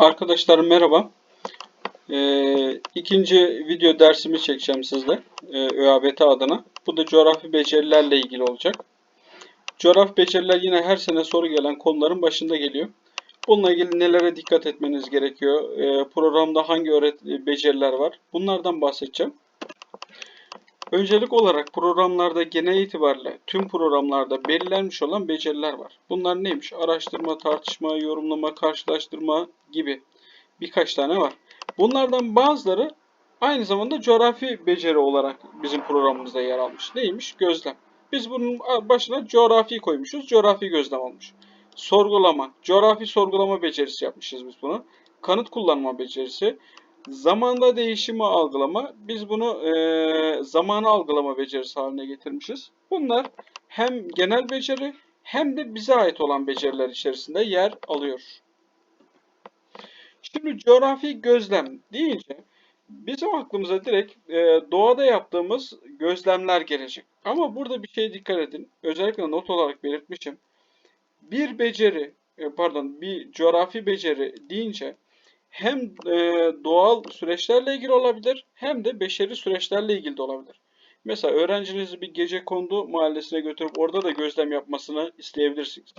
Arkadaşlar merhaba. Ee, ikinci video dersimi çekeceğim sizle ee, ÖABT adına. Bu da coğrafi becerilerle ilgili olacak. Coğrafi beceriler yine her sene soru gelen konuların başında geliyor. Bununla ilgili nelere dikkat etmeniz gerekiyor? Ee, programda hangi beceriler var? Bunlardan bahsedeceğim. Öncelik olarak programlarda genel itibariyle tüm programlarda belirlenmiş olan beceriler var. Bunlar neymiş? Araştırma, tartışma, yorumlama, karşılaştırma gibi birkaç tane var. Bunlardan bazıları aynı zamanda coğrafi beceri olarak bizim programımızda yer almış. Neymiş? Gözlem. Biz bunun başına coğrafi koymuşuz. Coğrafi gözlem olmuş. Sorgulama. Coğrafi sorgulama becerisi yapmışız biz bunu. Kanıt kullanma becerisi. Zamanda değişimi algılama. Biz bunu e, zamanı algılama becerisi haline getirmişiz. Bunlar hem genel beceri hem de bize ait olan beceriler içerisinde yer alıyor. Şimdi coğrafi gözlem deyince bizim aklımıza direkt e, doğada yaptığımız gözlemler gelecek. Ama burada bir şeye dikkat edin. Özellikle not olarak belirtmişim. Bir beceri, e, pardon bir coğrafi beceri deyince hem e, doğal süreçlerle ilgili olabilir hem de beşeri süreçlerle ilgili de olabilir. Mesela öğrencinizi bir gece kondu mahallesine götürüp orada da gözlem yapmasını isteyebilirsiniz.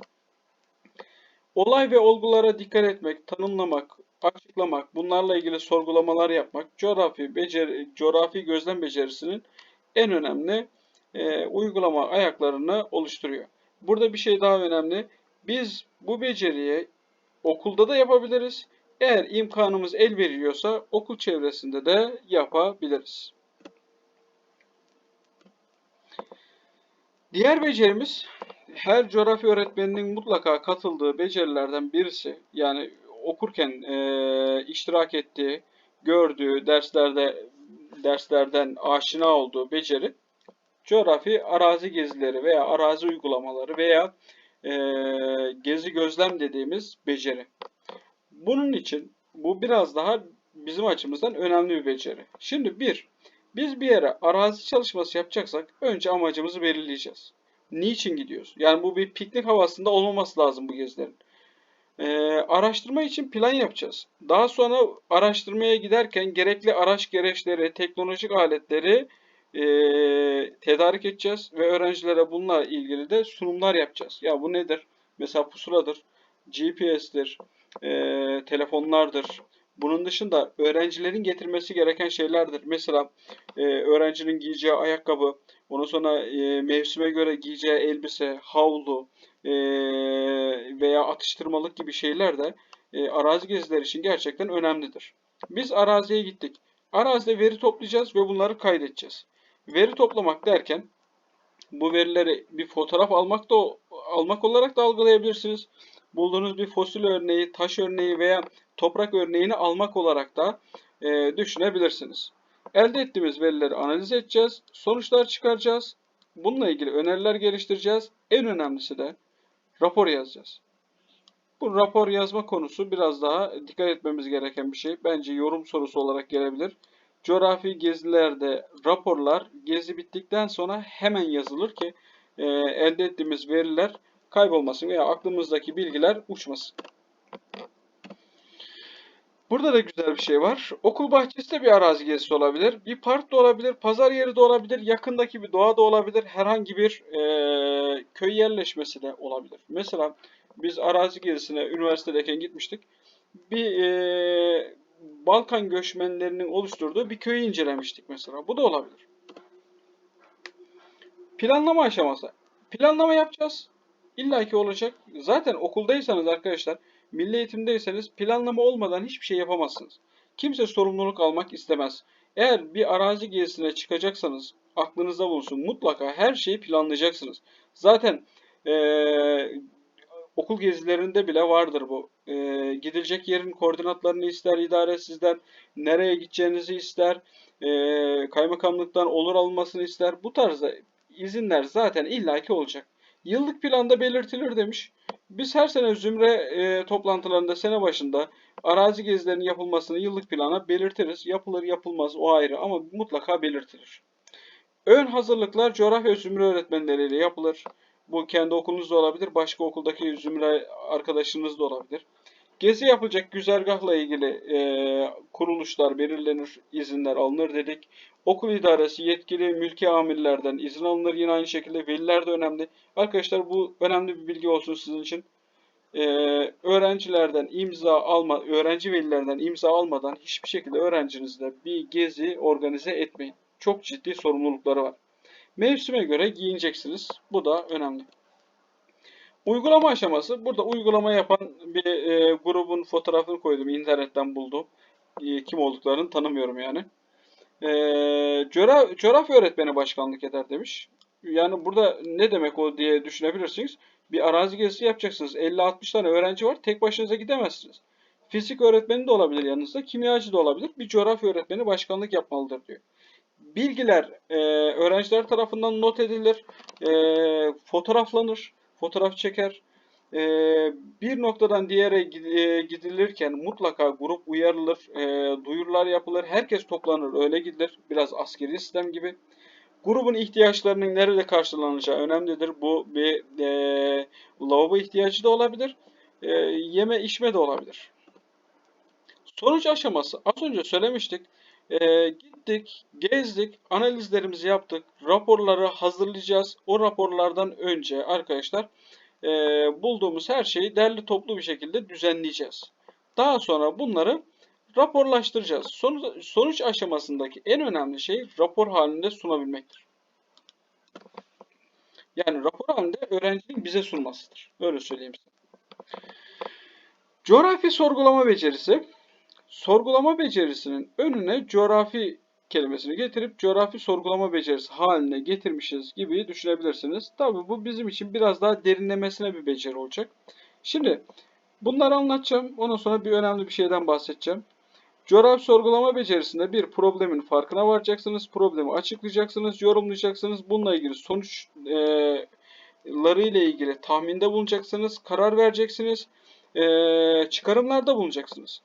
Olay ve olgulara dikkat etmek, tanımlamak, açıklamak, bunlarla ilgili sorgulamalar yapmak coğrafi beceri, coğrafi gözlem becerisinin en önemli e, uygulama ayaklarını oluşturuyor. Burada bir şey daha önemli. Biz bu beceriyi okulda da yapabiliriz. Eğer imkanımız el veriyorsa okul çevresinde de yapabiliriz. Diğer becerimiz her coğrafya öğretmeninin mutlaka katıldığı becerilerden birisi. Yani okurken e, iştirak ettiği, gördüğü derslerde derslerden aşina olduğu beceri coğrafi arazi gezileri veya arazi uygulamaları veya e, gezi gözlem dediğimiz beceri. Bunun için bu biraz daha bizim açımızdan önemli bir beceri. Şimdi bir, biz bir yere arazi çalışması yapacaksak önce amacımızı belirleyeceğiz. Niçin gidiyoruz? Yani bu bir piknik havasında olmaması lazım bu gezilerin. Ee, araştırma için plan yapacağız. Daha sonra araştırmaya giderken gerekli araç gereçleri, teknolojik aletleri e, tedarik edeceğiz ve öğrencilere bununla ilgili de sunumlar yapacağız. Ya bu nedir? Mesela pusuladır, GPS'tir, e, telefonlardır. Bunun dışında öğrencilerin getirmesi gereken şeylerdir. Mesela e, öğrencinin giyeceği ayakkabı, ondan sonra e, mevsime göre giyeceği elbise, havlu e, veya atıştırmalık gibi şeyler de e, arazi gezileri için gerçekten önemlidir. Biz araziye gittik. Arazide veri toplayacağız ve bunları kaydedeceğiz. Veri toplamak derken bu verileri bir fotoğraf almak da almak olarak da algılayabilirsiniz bulduğunuz bir fosil örneği, taş örneği veya toprak örneğini almak olarak da e, düşünebilirsiniz. Elde ettiğimiz verileri analiz edeceğiz, sonuçlar çıkaracağız. Bununla ilgili öneriler geliştireceğiz. En önemlisi de rapor yazacağız. Bu rapor yazma konusu biraz daha dikkat etmemiz gereken bir şey. Bence yorum sorusu olarak gelebilir. Coğrafi gezilerde raporlar gezi bittikten sonra hemen yazılır ki e, elde ettiğimiz veriler kaybolmasın veya aklımızdaki bilgiler uçmasın. Burada da güzel bir şey var. Okul bahçesi de bir arazi gezisi olabilir. Bir park da olabilir, pazar yeri de olabilir, yakındaki bir doğa da olabilir, herhangi bir e, köy yerleşmesi de olabilir. Mesela biz arazi gezisine üniversitedeyken gitmiştik. Bir e, Balkan göçmenlerinin oluşturduğu bir köyü incelemiştik mesela. Bu da olabilir. Planlama aşaması. Planlama yapacağız. İlla ki olacak. Zaten okuldaysanız arkadaşlar, milli eğitimdeyseniz planlama olmadan hiçbir şey yapamazsınız. Kimse sorumluluk almak istemez. Eğer bir arazi gezisine çıkacaksanız aklınızda bulunsun. Mutlaka her şeyi planlayacaksınız. Zaten ee, okul gezilerinde bile vardır bu. E, gidilecek yerin koordinatlarını ister idare sizden, nereye gideceğinizi ister, e, kaymakamlıktan olur alınmasını ister. Bu tarzda izinler zaten illaki olacak. Yıllık planda belirtilir demiş. Biz her sene zümre e, toplantılarında sene başında arazi gezilerinin yapılmasını yıllık plana belirtiriz. Yapılır yapılmaz o ayrı ama mutlaka belirtilir. Ön hazırlıklar coğrafya zümre öğretmenleriyle yapılır. Bu kendi okulunuzda olabilir, başka okuldaki zümre arkadaşınız da olabilir. Gezi yapılacak güzergahla ilgili e, kuruluşlar belirlenir, izinler alınır dedik. Okul idaresi yetkili mülki amirlerden izin alınır. Yine aynı şekilde veliler de önemli. Arkadaşlar bu önemli bir bilgi olsun sizin için. E, öğrencilerden imza alma, öğrenci velilerden imza almadan hiçbir şekilde öğrencinizle bir gezi organize etmeyin. Çok ciddi sorumlulukları var. Mevsime göre giyineceksiniz. Bu da önemli. Uygulama aşaması. Burada uygulama yapan bir e, grubun fotoğrafını koydum. internetten buldum. E, kim olduklarını tanımıyorum yani. E, coğra coğrafya öğretmeni başkanlık eder demiş. Yani burada ne demek o diye düşünebilirsiniz. Bir arazi gezisi yapacaksınız. 50-60 tane öğrenci var. Tek başınıza gidemezsiniz. Fizik öğretmeni de olabilir yanınızda. Kimyacı da olabilir. Bir coğrafya öğretmeni başkanlık yapmalıdır diyor. Bilgiler e, öğrenciler tarafından not edilir. E, fotoğraflanır fotoğraf çeker. E, bir noktadan diğere e, gidilirken mutlaka grup uyarılır, e, duyurular yapılır, herkes toplanır, öyle gidilir. Biraz askeri sistem gibi. Grubun ihtiyaçlarının nerede karşılanacağı önemlidir. Bu bir e, lavabo ihtiyacı da olabilir, e, yeme içme de olabilir. Sonuç aşaması az önce söylemiştik. E, gittik, gezdik, analizlerimizi yaptık, raporları hazırlayacağız. O raporlardan önce arkadaşlar e, bulduğumuz her şeyi derli toplu bir şekilde düzenleyeceğiz. Daha sonra bunları raporlaştıracağız. Sonuç, sonuç aşamasındaki en önemli şey rapor halinde sunabilmektir. Yani rapor halinde öğrencinin bize sunmasıdır. Öyle söyleyeyim size. Coğrafi sorgulama becerisi sorgulama becerisinin önüne coğrafi kelimesini getirip coğrafi sorgulama becerisi haline getirmişiz gibi düşünebilirsiniz. Tabi bu bizim için biraz daha derinlemesine bir beceri olacak. Şimdi bunları anlatacağım. Ondan sonra bir önemli bir şeyden bahsedeceğim. Coğrafi sorgulama becerisinde bir problemin farkına varacaksınız. Problemi açıklayacaksınız, yorumlayacaksınız. Bununla ilgili sonuçları ile ilgili tahminde bulunacaksınız. Karar vereceksiniz. Çıkarımlarda bulunacaksınız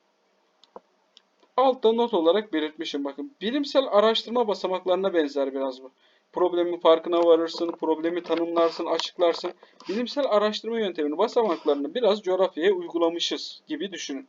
altta not olarak belirtmişim bakın. Bilimsel araştırma basamaklarına benzer biraz bu. Problemin farkına varırsın, problemi tanımlarsın, açıklarsın. Bilimsel araştırma yöntemini, basamaklarını biraz coğrafyaya uygulamışız gibi düşünün.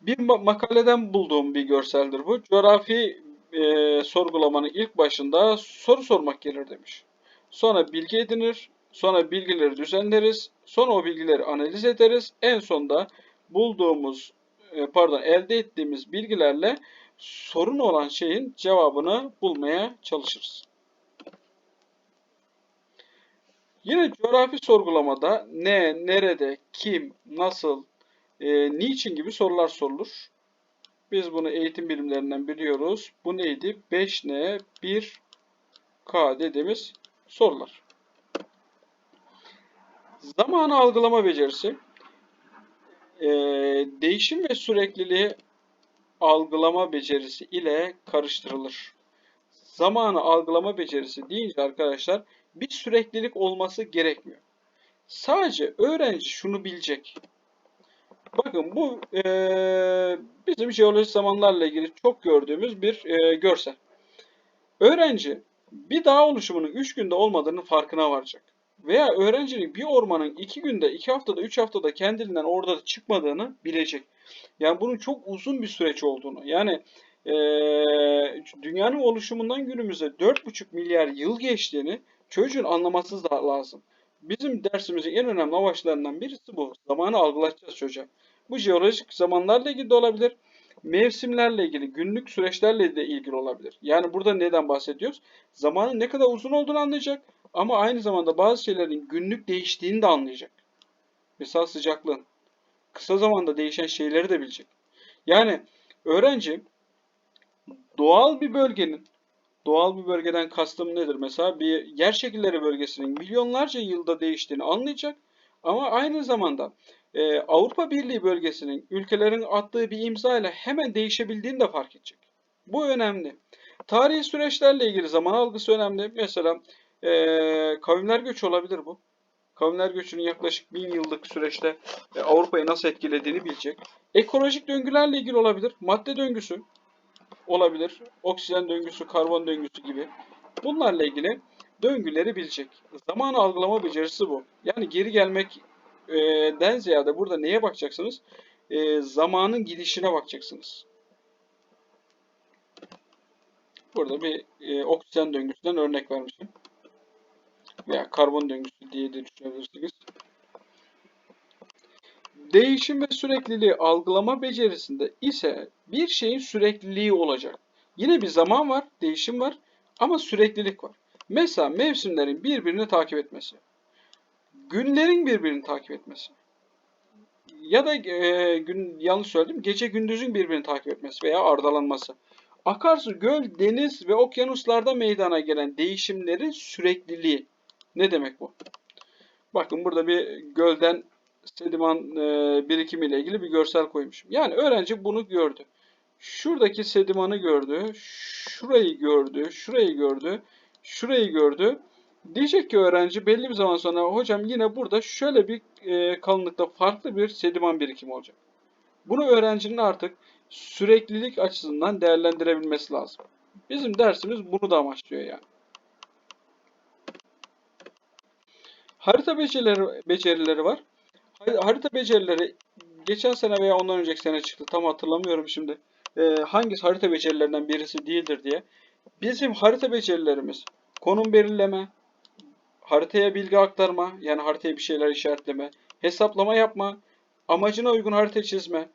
Bir makaleden bulduğum bir görseldir bu. Coğrafi e, sorgulamanın ilk başında soru sormak gelir demiş. Sonra bilgi edinir, sonra bilgileri düzenleriz, sonra o bilgileri analiz ederiz. En sonunda bulduğumuz pardon elde ettiğimiz bilgilerle sorun olan şeyin cevabını bulmaya çalışırız. Yine coğrafi sorgulamada ne, nerede, kim, nasıl, e, niçin gibi sorular sorulur. Biz bunu eğitim bilimlerinden biliyoruz. Bu neydi? 5N, 1K dediğimiz sorular. Zamanı algılama becerisi e, değişim ve sürekliliği algılama becerisi ile karıştırılır. Zamanı algılama becerisi deyince arkadaşlar bir süreklilik olması gerekmiyor. Sadece öğrenci şunu bilecek. Bakın bu e, bizim jeoloji zamanlarla ilgili çok gördüğümüz bir e, görsel. Öğrenci bir dağ oluşumunun 3 günde olmadığının farkına varacak veya öğrencinin bir ormanın iki günde, iki haftada, üç haftada kendiliğinden orada çıkmadığını bilecek. Yani bunun çok uzun bir süreç olduğunu. Yani e, dünyanın oluşumundan günümüze 4,5 milyar yıl geçtiğini çocuğun anlaması da lazım. Bizim dersimizin en önemli amaçlarından birisi bu. Zamanı algılatacağız çocuğa. Bu jeolojik zamanlarla ilgili de olabilir. Mevsimlerle ilgili, günlük süreçlerle de ilgili olabilir. Yani burada neden bahsediyoruz? Zamanın ne kadar uzun olduğunu anlayacak ama aynı zamanda bazı şeylerin günlük değiştiğini de anlayacak. Mesela sıcaklığın. Kısa zamanda değişen şeyleri de bilecek. Yani öğrenci doğal bir bölgenin doğal bir bölgeden kastım nedir? Mesela bir yer şekilleri bölgesinin milyonlarca yılda değiştiğini anlayacak. Ama aynı zamanda e, Avrupa Birliği bölgesinin ülkelerin attığı bir imza ile hemen değişebildiğini de fark edecek. Bu önemli. Tarihi süreçlerle ilgili zaman algısı önemli. Mesela e, kavimler göçü olabilir bu. Kavimler göçünün yaklaşık bin yıllık süreçte e, Avrupa'yı nasıl etkilediğini bilecek. Ekolojik döngülerle ilgili olabilir. Madde döngüsü olabilir. Oksijen döngüsü, karbon döngüsü gibi. Bunlarla ilgili döngüleri bilecek. Zamanı algılama becerisi bu. Yani geri gelmek e, ziyade burada neye bakacaksınız? E, zamanın gidişine bakacaksınız. Burada bir e, oksijen döngüsünden örnek vermişim. Veya karbon döngüsü diye de düşünebilirsiniz. Değişim ve sürekliliği algılama becerisinde ise bir şeyin sürekliliği olacak. Yine bir zaman var, değişim var ama süreklilik var. Mesela mevsimlerin birbirini takip etmesi. Günlerin birbirini takip etmesi. Ya da e, gün yanlış söyledim. Gece gündüzün birbirini takip etmesi veya ardalanması. Akarsu, göl, deniz ve okyanuslarda meydana gelen değişimlerin sürekliliği. Ne demek bu? Bakın burada bir gölden sediman e, birikimi ile ilgili bir görsel koymuşum. Yani öğrenci bunu gördü. Şuradaki sedimanı gördü, şurayı gördü, şurayı gördü, şurayı gördü. Diyecek ki öğrenci belli bir zaman sonra hocam yine burada şöyle bir e, kalınlıkta farklı bir sediman birikimi olacak. Bunu öğrencinin artık süreklilik açısından değerlendirebilmesi lazım. Bizim dersimiz bunu da amaçlıyor yani. Harita becerileri, becerileri var. Harita becerileri geçen sene veya ondan önceki sene çıktı. Tam hatırlamıyorum şimdi. Ee, hangisi harita becerilerinden birisi değildir diye. Bizim harita becerilerimiz konum belirleme, haritaya bilgi aktarma, yani haritaya bir şeyler işaretleme, hesaplama yapma, amacına uygun harita çizme,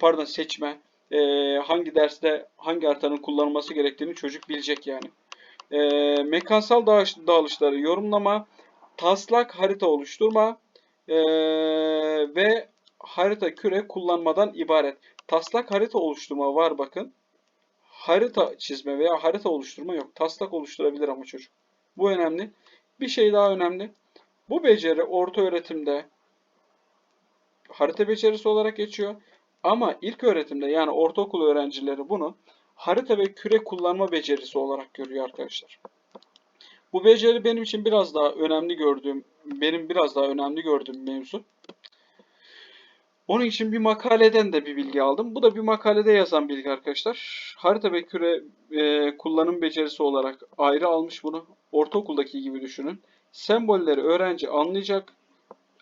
pardon seçme, e, hangi derste hangi haritanın kullanılması gerektiğini çocuk bilecek yani. E, mekansal dağılışları yorumlama, taslak harita oluşturma e, ve harita küre kullanmadan ibaret. Taslak harita oluşturma var bakın. Harita çizme veya harita oluşturma yok. Taslak oluşturabilir ama çocuk. Bu önemli. Bir şey daha önemli. Bu beceri orta öğretimde harita becerisi olarak geçiyor. Ama ilk öğretimde yani ortaokul öğrencileri bunu harita ve küre kullanma becerisi olarak görüyor arkadaşlar. Bu beceri benim için biraz daha önemli gördüğüm, benim biraz daha önemli gördüğüm mevzu. Onun için bir makaleden de bir bilgi aldım. Bu da bir makalede yazan bilgi arkadaşlar. Harita ve küre e, kullanım becerisi olarak ayrı almış bunu. Ortaokuldaki gibi düşünün. Sembolleri öğrenci anlayacak.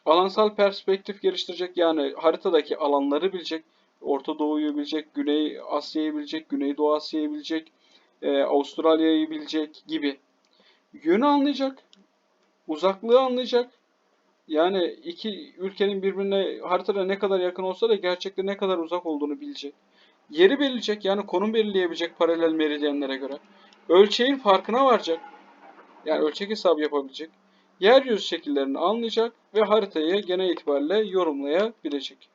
Alansal perspektif geliştirecek. Yani haritadaki alanları bilecek. Orta Doğu'yu bilecek, Güney Asya'yı bilecek, Güney Doğu Asya'yı bilecek, e, Avustralya'yı bilecek gibi. Yönü anlayacak, uzaklığı anlayacak. Yani iki ülkenin birbirine haritada ne kadar yakın olsa da gerçekte ne kadar uzak olduğunu bilecek. Yeri belirleyecek yani konum belirleyebilecek paralel meridyenlere göre. Ölçeğin farkına varacak. Yani ölçek hesabı yapabilecek. Yeryüzü şekillerini anlayacak ve haritayı genel itibariyle yorumlayabilecek.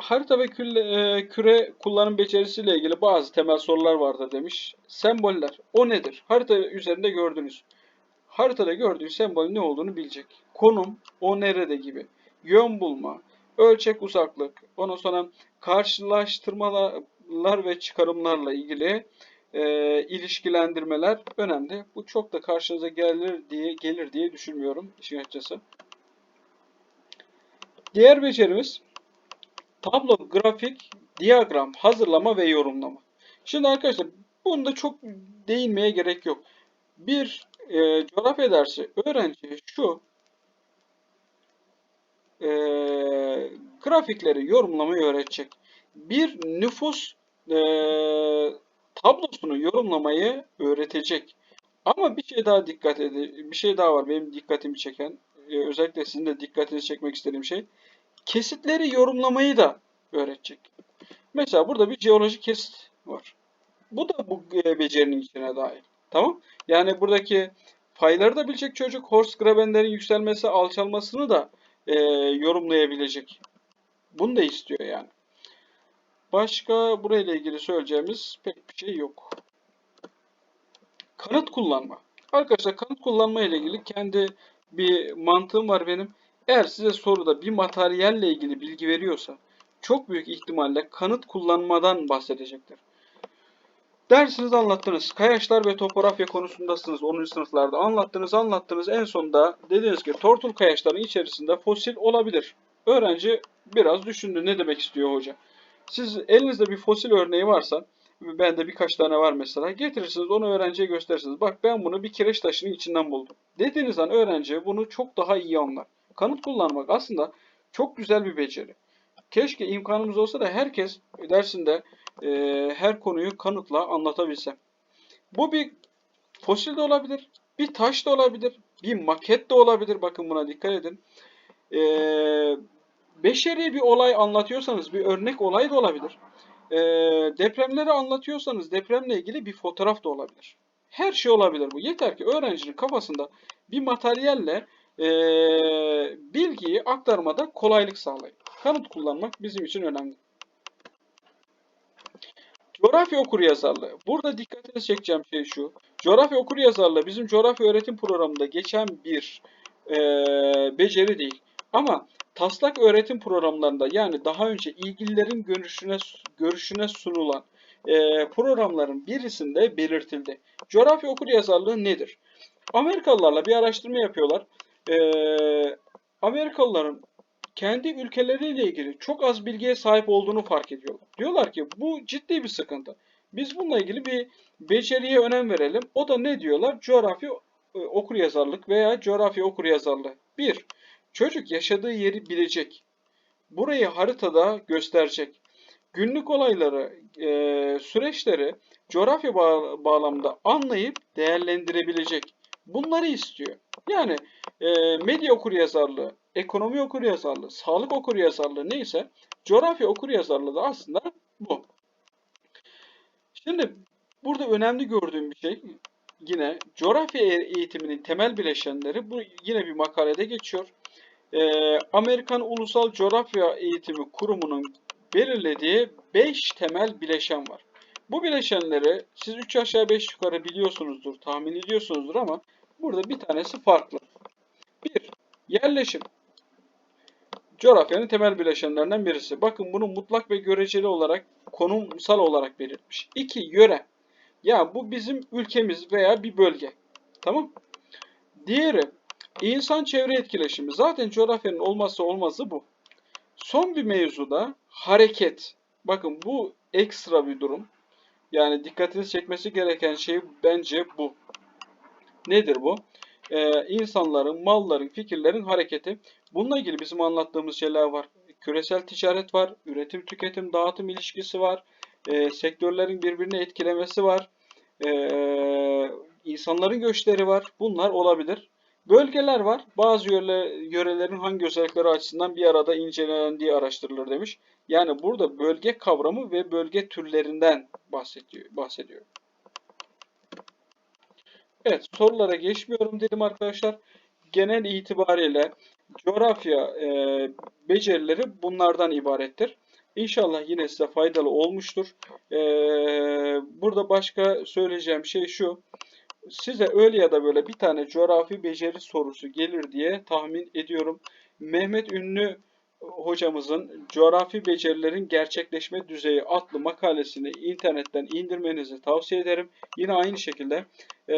Harita ve külle, e, küre kullanım becerisiyle ilgili bazı temel sorular vardır demiş. Semboller. O nedir? Harita üzerinde gördünüz. Haritada gördüğü sembol ne olduğunu bilecek. Konum, o nerede gibi. Yön bulma, ölçek uzaklık, ondan sonra karşılaştırmalar ve çıkarımlarla ilgili e, ilişkilendirmeler önemli. Bu çok da karşınıza gelir diye gelir diye düşünmüyorum işin açıkçası. Diğer becerimiz tablo, grafik, diyagram, hazırlama ve yorumlama. Şimdi arkadaşlar bunda çok değinmeye gerek yok. Bir e, coğrafya dersi öğrenci şu e, grafikleri yorumlamayı öğretecek. Bir nüfus e, tablosunu yorumlamayı öğretecek. Ama bir şey daha dikkat edin, bir şey daha var benim dikkatimi çeken, e, özellikle sizin de dikkatinizi çekmek istediğim şey, kesitleri yorumlamayı da öğretecek. Mesela burada bir jeolojik kesit var. Bu da bu e, becerinin içine dahil. Tamam? Yani buradaki payları da bilecek çocuk. Horse grabenlerin yükselmesi, alçalmasını da e, yorumlayabilecek. Bunu da istiyor yani. Başka burayla ilgili söyleyeceğimiz pek bir şey yok. Kanıt kullanma. Arkadaşlar kanıt kullanma ile ilgili kendi bir mantığım var benim. Eğer size soruda bir materyalle ilgili bilgi veriyorsa çok büyük ihtimalle kanıt kullanmadan bahsedecektir. Dersinizi anlattınız. Kayaçlar ve topografya konusundasınız 10. sınıflarda. Anlattınız anlattınız. En sonunda dediniz ki tortul kayaçların içerisinde fosil olabilir. Öğrenci biraz düşündü ne demek istiyor hoca. Siz elinizde bir fosil örneği varsa Bende birkaç tane var mesela. Getirirsiniz onu öğrenciye gösterirsiniz. Bak ben bunu bir kireç taşının içinden buldum. Dediğiniz an öğrenci bunu çok daha iyi anlar. Kanıt kullanmak aslında çok güzel bir beceri. Keşke imkanımız olsa da herkes dersinde e, her konuyu kanıtla anlatabilse. Bu bir fosil de olabilir, bir taş da olabilir, bir maket de olabilir. Bakın buna dikkat edin. E, beşeri bir olay anlatıyorsanız bir örnek olay da olabilir. E, depremleri anlatıyorsanız depremle ilgili bir fotoğraf da olabilir. Her şey olabilir bu. Yeter ki öğrencinin kafasında bir materyalle e, bilgiyi aktarmada kolaylık sağlayın. Kanıt kullanmak bizim için önemli. Coğrafya okuryazarlığı. Burada dikkatinizi çekeceğim şey şu. Coğrafya okuryazarlığı bizim coğrafya öğretim programında geçen bir e, beceri değil. Ama taslak öğretim programlarında yani daha önce ilgililerin görüşüne görüşüne sunulan e, programların birisinde belirtildi. Coğrafya okuryazarlığı nedir? Amerikalılarla bir araştırma yapıyorlar. E, Amerikalıların kendi ülkeleriyle ilgili çok az bilgiye sahip olduğunu fark ediyorlar. Diyorlar ki bu ciddi bir sıkıntı. Biz bununla ilgili bir beceriye önem verelim. O da ne diyorlar? Coğrafya e, okuryazarlık veya coğrafya okuryazarlığı. Bir, çocuk yaşadığı yeri bilecek. Burayı haritada gösterecek. Günlük olayları, e, süreçleri coğrafya bağ bağlamında anlayıp değerlendirebilecek. Bunları istiyor. Yani e, medya okuryazarlığı, ekonomi okuryazarlığı, sağlık okuryazarlığı neyse coğrafya okuryazarlığı da aslında bu. Şimdi burada önemli gördüğüm bir şey yine coğrafya eğitiminin temel bileşenleri bu yine bir makalede geçiyor. Ee, Amerikan Ulusal Coğrafya Eğitimi Kurumu'nun belirlediği 5 temel bileşen var. Bu bileşenleri siz 3 aşağı 5 yukarı biliyorsunuzdur, tahmin ediyorsunuzdur ama burada bir tanesi farklı. 1. Yerleşim. Coğrafyanın temel bileşenlerinden birisi. Bakın bunu mutlak ve göreceli olarak konumsal olarak belirtmiş. 2. Yöre. Ya bu bizim ülkemiz veya bir bölge. Tamam? Diğeri insan çevre etkileşimi. Zaten coğrafyanın olmazsa olmazı bu. Son bir mevzuda hareket. Bakın bu ekstra bir durum. Yani dikkatinizi çekmesi gereken şey bence bu. Nedir bu? Ee, insanların, malların, fikirlerin hareketi. Bununla ilgili bizim anlattığımız şeyler var. Küresel ticaret var, üretim, tüketim, dağıtım ilişkisi var, e, sektörlerin birbirini etkilemesi var, e, insanların göçleri var. Bunlar olabilir. Bölgeler var. Bazı yöre, yörelerin hangi özellikleri açısından bir arada incelendiği araştırılır demiş. Yani burada bölge kavramı ve bölge türlerinden bahsediyor. bahsediyor. Evet sorulara geçmiyorum dedim arkadaşlar. Genel itibariyle coğrafya e, becerileri bunlardan ibarettir. İnşallah yine size faydalı olmuştur. E, burada başka söyleyeceğim şey şu. Size öyle ya da böyle bir tane coğrafi beceri sorusu gelir diye tahmin ediyorum. Mehmet Ünlü hocamızın Coğrafi Becerilerin Gerçekleşme Düzeyi adlı makalesini internetten indirmenizi tavsiye ederim. Yine aynı şekilde e,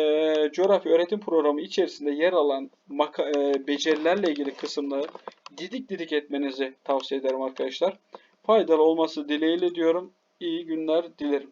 coğrafya öğretim programı içerisinde yer alan maka, e, becerilerle ilgili kısımları didik didik etmenizi tavsiye ederim arkadaşlar. Faydalı olması dileğiyle diyorum. İyi günler dilerim.